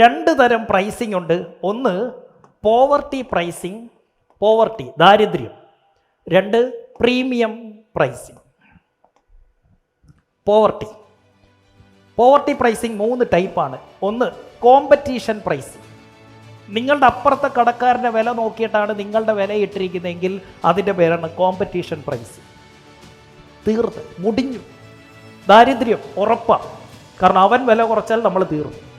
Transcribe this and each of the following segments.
രണ്ട് തരം പ്രൈസിംഗ് ഉണ്ട്. ഒന്ന് പോവർട്ടി പ്രൈസിംഗ് പോവർട്ടി ദാരിദ്ര്യം. രണ്ട് premium pricing poverty poverty pricing മൂന്ന് ടൈപ്പാണ് ഒന്ന് കോമ്പറ്റീഷൻ പ്രൈസിംഗ് നിങ്ങളുടെ അപ്പുറത്തെ കടക്കാരന്റെ വില നോക്കിയിട്ടാണ് നിങ്ങളുടെ വില ഇട്ടിരിക്കുന്നതെങ്കിൽ അതിന്റെ പേരാണ് കോമ്പറ്റീഷൻ പ്രൈസിംഗ് തീർത്ത്. മുടിഞ്ഞു. ദാരിദ്ര്യം ഉറപ്പാണ് കാരണം അവൻ വില കുറച്ചാൽ നമ്മൾ തീർന്നു.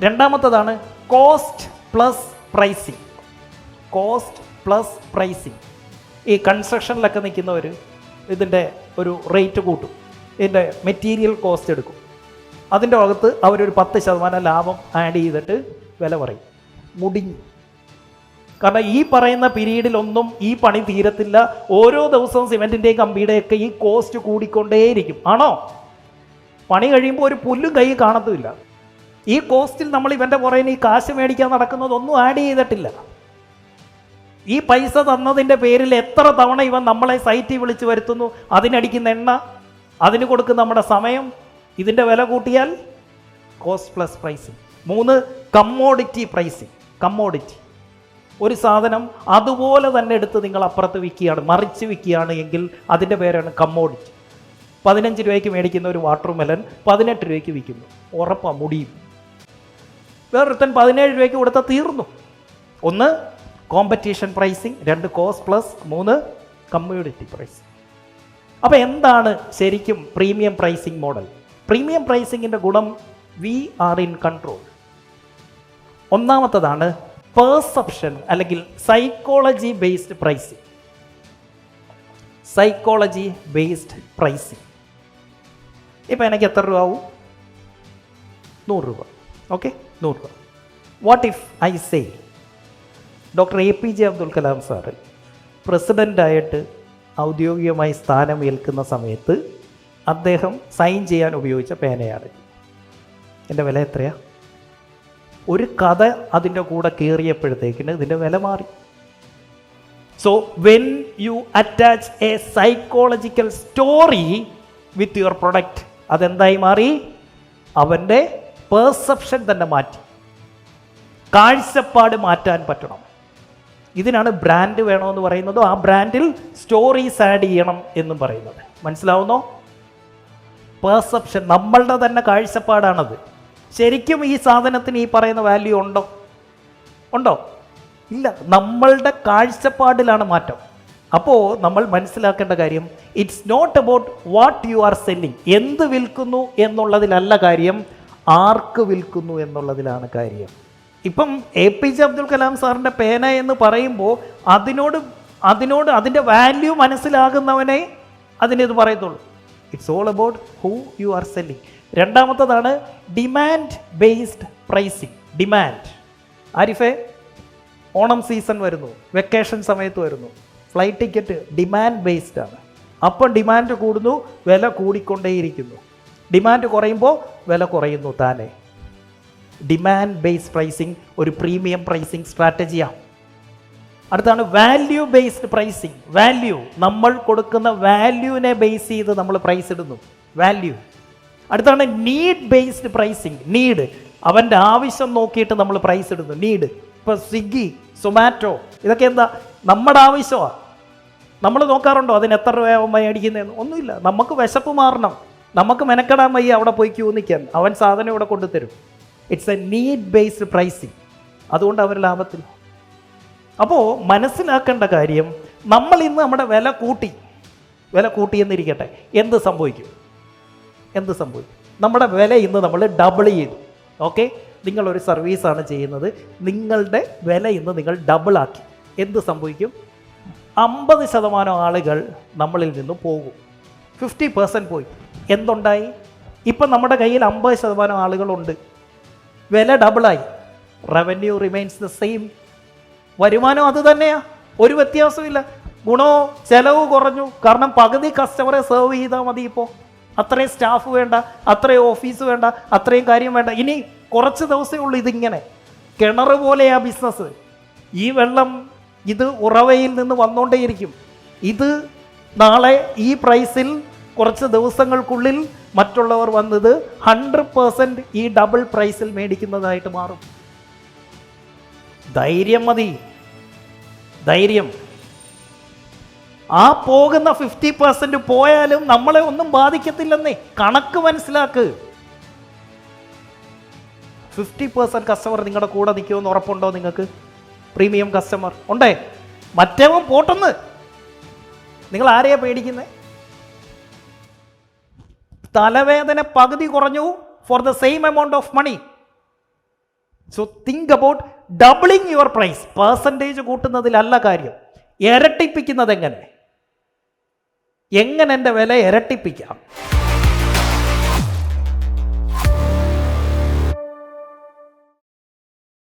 രണ്ടാമത്തതാണ് cost plus pricing cost plus pricing ഈ കൺസ്ട്രക്ഷനിലൊക്കെ നിൽക്കുന്നവർ ഇതിന്റെ ഒരു റേറ്റ് കൂട്ടും. ഇതിന്റെ മെറ്റീരിയൽ കോസ്റ്റ് എടുക്കും. അതിന്റെ ഭാഗത്ത് അവരൊരു പത്ത് ശതമാനം ലാഭം ആഡ് ചെയ്തിട്ട് വില പറയും. മുടിഞ്ഞു. കാരണം ഈ പറയുന്ന പീരീഡിലൊന്നും ഈ പണി തീരത്തില്ല. ഓരോ ദിവസവും സിമെന്റിന്റെയും കമ്പിയുടെയൊക്കെ ഈ കോസ്റ്റ് കൂടിക്കൊണ്ടേയിരിക്കും. ആണോ? പണി കഴിയുമ്പോൾ ഒരു പുല്ലും കൈ കാണത്തുമില്ല. ഈ കോസ്റ്റിൽ നമ്മൾ ഇവന്റെ പുറകിന് ഈ കാശ് മേടിക്കാൻ നടക്കുന്നതൊന്നും ആഡ് ചെയ്തിട്ടില്ല. ഈ പൈസ തന്നതിന്റെ പേരിൽ എത്ര തവണ ഇവൻ നമ്മളെ സൈറ്റിൽ വിളിച്ച് വരുത്തുന്നു? അതിനടിക്കുന്ന എണ്ണ അതിന് കൊടുക്കുന്ന നമ്മുടെ സമയം ഇതിന്റെ വില കൂട്ടിയാൽ കോസ്റ്റ് പ്ലസ് പ്രൈസിങ് മൂന്ന് കമ്മോഡിറ്റി പ്രൈസിങ് കമ്മോഡിറ്റി ഒരു സാധനം അതുപോലെ തന്നെ എടുത്ത് നിങ്ങൾ അപ്പുറത്ത് വിൽക്കുകയാണ് മറിച്ച് വിൽക്കുകയാണ് എങ്കിൽ അതിന്റെ പേരാണ് കമ്മോഡിറ്റി പതിനഞ്ച് രൂപയ്ക്ക് മേടിക്കുന്ന ഒരു വാട്ടർ മെലൻ പതിനെട്ട് രൂപയ്ക്ക് വിൽക്കുന്നു. ഉറപ്പാണ് മുടിയും. വേറൊരുത്തൻ പതിനേഴ് രൂപയ്ക്ക് കൊടുത്താൽ തീർന്നു. ഒന്ന് കോമ്പറ്റീഷൻ പ്രൈസിങ് രണ്ട് കോസ്റ്റ് പ്ലസ് മൂന്ന് കമ്മ്യൂണിറ്റി പ്രൈസ് അപ്പോൾ എന്താണ് ശരിക്കും പ്രീമിയം പ്രൈസിങ് മോഡൽ പ്രീമിയം പ്രൈസിങ്ങിന്റെ ഗുണം വി ആർ ഇൻ കൺട്രോൾ ഒന്നാമത്തതാണ് പേഴ്സെപ്ഷൻ അല്ലെങ്കിൽ psychology based pricing psychology based pricing ഇപ്പം എനിക്ക് എത്ര രൂപ ആവും? നൂറ് രൂപ. ഓക്കെ നൂറ് what if I say doctor A P J Abdul Kalam sir പ്രസിഡന്റായിട്ട് ഔദ്യോഗികമായി സ്ഥാനം ഏൽക്കുന്ന സമയത്ത് അദ്ദേഹം സൈൻ ചെയ്യാൻ ഉപയോഗിച്ച പേനയാണ്. എന്റെ വില എത്രയാ? ഒരു കഥ അതിന്റെ കൂടെ കയറിയപ്പോഴത്തേക്കിന് ഇതിന്റെ വില മാറി. So when you attach a psychological story with your product അതെന്തായി മാറി? അവന്റെ പേഴ്സെപ്ഷൻ തന്നെ മാറ്റി. കാഴ്ചപ്പാട് മാറ്റാൻ പറ്റണം. ഇതിനാണ് ബ്രാൻഡ് വേണമെന്ന് പറയുന്നത്. ആ ബ്രാൻഡിൽ സ്റ്റോറീസ് ആഡ് ചെയ്യണം എന്നും പറയുന്നത്. മനസ്സിലാവുന്നോ? പെർസെപ്ഷൻ നമ്മളുടെ തന്നെ കാഴ്ചപ്പാടാണത്. ശരിക്കും ഈ സാധനത്തിന് ഈ പറയുന്ന വാല്യൂ ഉണ്ടോ? ഉണ്ടോ? ഇല്ല. നമ്മളുടെ കാഴ്ചപ്പാടിലാണ് മാറ്റം. അപ്പോൾ നമ്മൾ മനസ്സിലാക്കേണ്ട കാര്യം it's not about what you are selling എന്ത് വിൽക്കുന്നു എന്നുള്ളതിലല്ല കാര്യം ആർക്ക് വിൽക്കുന്നു എന്നുള്ളതിലാണ് കാര്യം. ഇപ്പം A P J Abdul Kalam സാറിന്റെ പേന എന്ന് പറയുമ്പോൾ അതിനോട് അതിനോട് അതിന്റെ വാല്യൂ മനസ്സിലാകുന്നവനെ അതിനിത് പറയത്തുള്ളൂ. It's all about who you are selling രണ്ടാമത്തതാണ് demand based pricing demand ആരിഫെ ഓണം സീസൺ വരുന്നു വെക്കേഷൻ സമയത്ത് വരുന്നു. ഫ്ലൈറ്റ് ടിക്കറ്റ് ഡിമാൻഡ് ബേസ്ഡ് ആണ്. അപ്പം ഡിമാൻഡ് കൂടുന്നു വില കൂടിക്കൊണ്ടേയിരിക്കുന്നു. ഡിമാൻഡ് കുറയുമ്പോൾ വില കുറയുന്നു താനെ. ഡിമാൻഡ് ബേസ്ഡ് പ്രൈസിങ് ഒരു പ്രീമിയം പ്രൈസിങ് സ്ട്രാറ്റജിയാണ് അടുത്താണ് വാല്യൂ ബേസ്ഡ് പ്രൈസിങ് വാല്യൂ നമ്മൾ കൊടുക്കുന്ന വാല്യൂവിനെ ബേസ് ചെയ്ത് നമ്മൾ പ്രൈസ് ഇടുന്നു. വാല്യൂ അടുത്താണ് നീഡ് ബേസ്ഡ് പ്രൈസിങ് നീഡ് അവന്റെ ആവശ്യം നോക്കിയിട്ട് നമ്മൾ പ്രൈസ് ഇടുന്നു. നീഡ് ഇപ്പോൾ സ്വിഗ്ഗി സൊമാറ്റോ ഇതൊക്കെ എന്താ? നമ്മുടെ ആവശ്യമാണ് നമ്മൾ നോക്കാറുണ്ടോ? അതിന് എത്ര രൂപയാവും മേടിക്കുന്നതെന്ന്? ഒന്നുമില്ല. നമുക്ക് വിശപ്പ് മാറണം. നമുക്ക് മെനക്കെടാൻ വയ്യ അവിടെ പോയി ക്യൂ നിൽക്കാൻ അവൻ സാധനം ഇവിടെ കൊണ്ടുതരും. It's a need based pricing അതുകൊണ്ട് അവർ ലാഭത്തിൽ. അപ്പോൾ മനസ്സിലാക്കേണ്ട കാര്യം നമ്മൾ ഇന്ന് നമ്മുടെ വില കൂട്ടി വില കൂട്ടിയെന്നിരിക്കട്ടെ. എന്ത് സംഭവിക്കും? എന്ത് സംഭവിക്കും? നമ്മുടെ വില ഇന്ന് നമ്മൾ ഡബിൾ ചെയ്തു. ഓക്കെ നിങ്ങളൊരു സർവീസാണ് ചെയ്യുന്നത്. നിങ്ങളുടെ വില ഇന്ന് നിങ്ങൾ ഡബിൾ ആക്കി. എന്ത് സംഭവിക്കും? അമ്പത് ശതമാനം ആളുകൾ നമ്മളിൽ നിന്ന് പോകും. ഫിഫ്റ്റി പെർസെന്റ് പോയി. എന്തുണ്ടായി? ഇപ്പം നമ്മുടെ കയ്യിൽ അമ്പത് ശതമാനം ആളുകളുണ്ട്. വില ഡബിളായി റവന്യൂ റിമൈൻസ് ദ സെയിം വരുമാനം അത് തന്നെയാ. ഒരു വ്യത്യാസമില്ല ഗുണോ ചെലവ് കുറഞ്ഞു. കാരണം പകുതി കസ്റ്റമറെ സെർവ് ചെയ്താൽ മതി ഇപ്പോൾ. അത്രയും സ്റ്റാഫ് വേണ്ട അത്രയും ഓഫീസ് വേണ്ട അത്രയും കാര്യം വേണ്ട. ഇനി കുറച്ച് ദിവസമേ ഉള്ളൂ ഇതിങ്ങനെ. കിണർ പോലെയാ ബിസിനസ് ഈ വെള്ളം ഇത് ഉറവയിൽ നിന്ന് വന്നുകൊണ്ടേയിരിക്കും ഇത് നാളെ ഈ പ്രൈസിൽ കുറച്ച് ദിവസങ്ങൾക്കുള്ളിൽ മറ്റുള്ളവർ വന്നത് ഹൺഡ്രഡ് പേഴ്സന്റ് ഈ ഡബിൾ പ്രൈസിൽ മേടിക്കുന്നതായിട്ട് മാറും. ധൈര്യം മതി. ധൈര്യം. ആ പോകുന്ന ഫിഫ്റ്റി പെർസെന്റ് പോയാലും നമ്മളെ ഒന്നും ബാധിക്കത്തില്ലെന്നേ. കണക്ക് മനസ്സിലാക്ക്. ഫിഫ്റ്റി പെർസെന്റ് കസ്റ്റമർ നിങ്ങളുടെ കൂടെ നിൽക്കുമെന്ന് ഉറപ്പുണ്ടോ നിങ്ങൾക്ക്? പ്രീമിയം കസ്റ്റമർ ഉണ്ടേ? മറ്റേവും പോട്ടെന്ന്. നിങ്ങൾ ആരെയാണ് പേടിക്കുന്നത് തലവേദന പകുതി കുറഞ്ഞു for the same amount of money so think about doubling your price percentage കൂട്ടുന്നതിലല്ല കാര്യം. ഇരട്ടിപ്പിക്കുന്നത് എങ്ങനെ? എങ്ങനെ എന്റെ വില ഇരട്ടിപ്പിക്കാം?